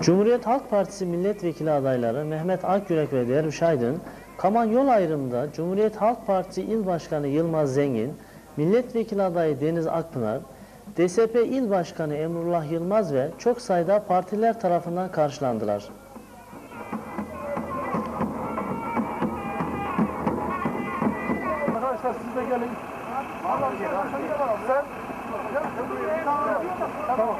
Cumhuriyet Halk Partisi milletvekili adayları Mehmet Akyürek ve Derviş Aydın, Kaman yol ayrımında Cumhuriyet Halk Partisi İl Başkanı Yılmaz Zengin, milletvekili adayı Deniz Akpınar, DSP İl Başkanı Emrullah Yılmaz ve çok sayıda partiler tarafından karşılandılar. Arkadaşlar siz de gelin. Sen Tamam.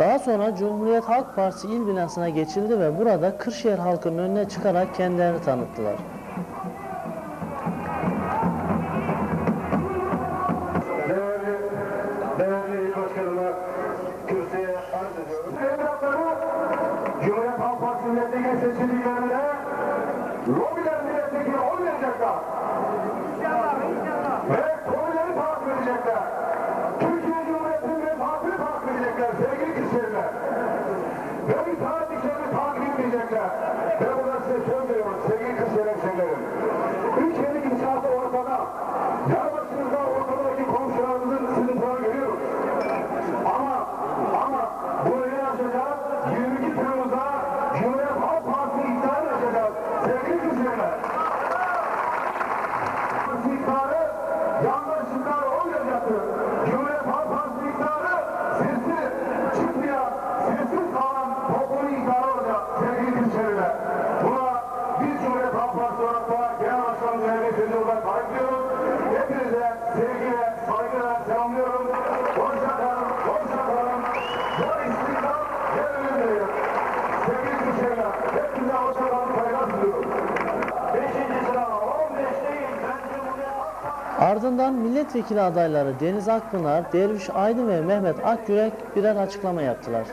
Daha sonra Cumhuriyet Halk Partisi il binasına geçildi ve burada Kırşehir halkının önüne çıkarak kendilerini tanıttılar. Ardından milletvekili adayları Deniz Akpınar, Derviş Aydın ve Mehmet Akyürek birer açıklama yaptılar.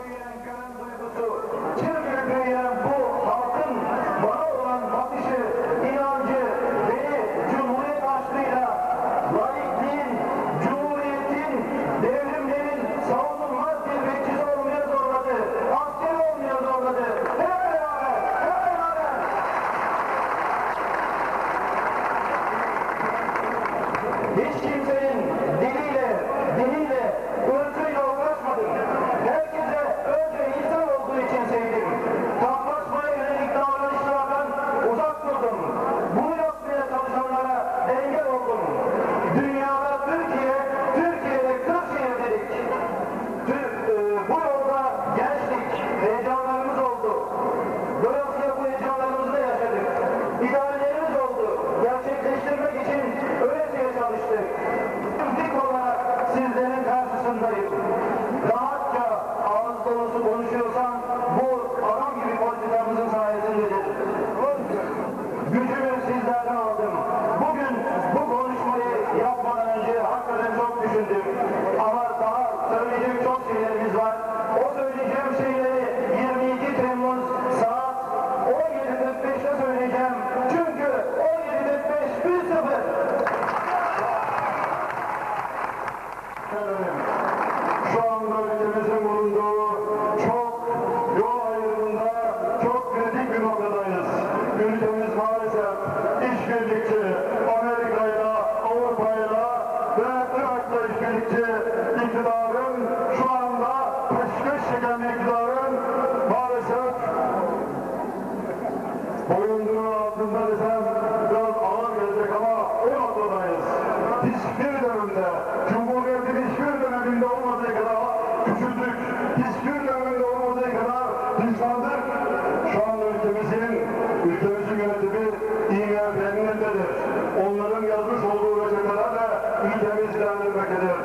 Ülkemiz ilerlemektedir.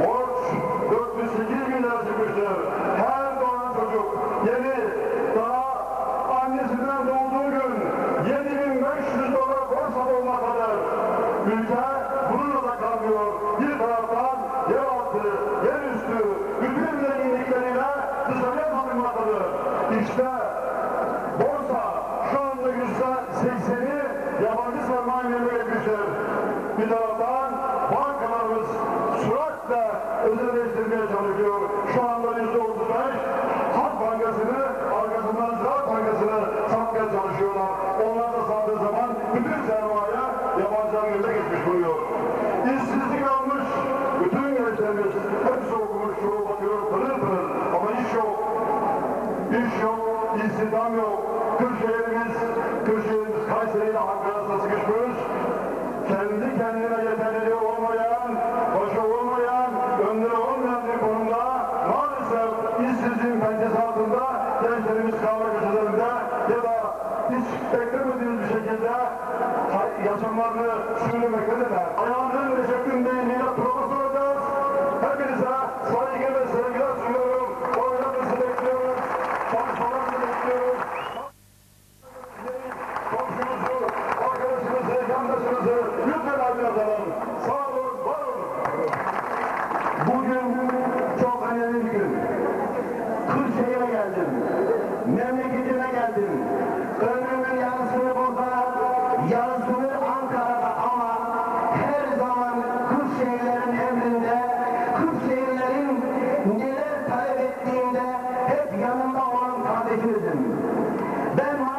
Borç 408 milyar çıkmıştır. Her doğan çocuk yeni, daha annesinden doğduğu gün 7500 dolar borç olmaktadır. Ülke bununla da kalmıyor. Bir taraftan yeraltı, yerüstü, bütün zenginlikleriyle dışarıya salınmaktadır. İşte borsa şu anda yüzde sekseni yabancı sermaye etmiştir. Bir taraftan halk arasında sıkışmış, kendi kendine yeterliliği olmayan, başı olmayan, önderi olmayan bir konumda maalesef işsizliğin pençesi altında gençlerimiz kahve köşelerinde ya da hiç beklemediğimiz bir şekilde yaşamlarını sürdürmektedirler. Ayağının şeklinde millet provası geçirdim. Ben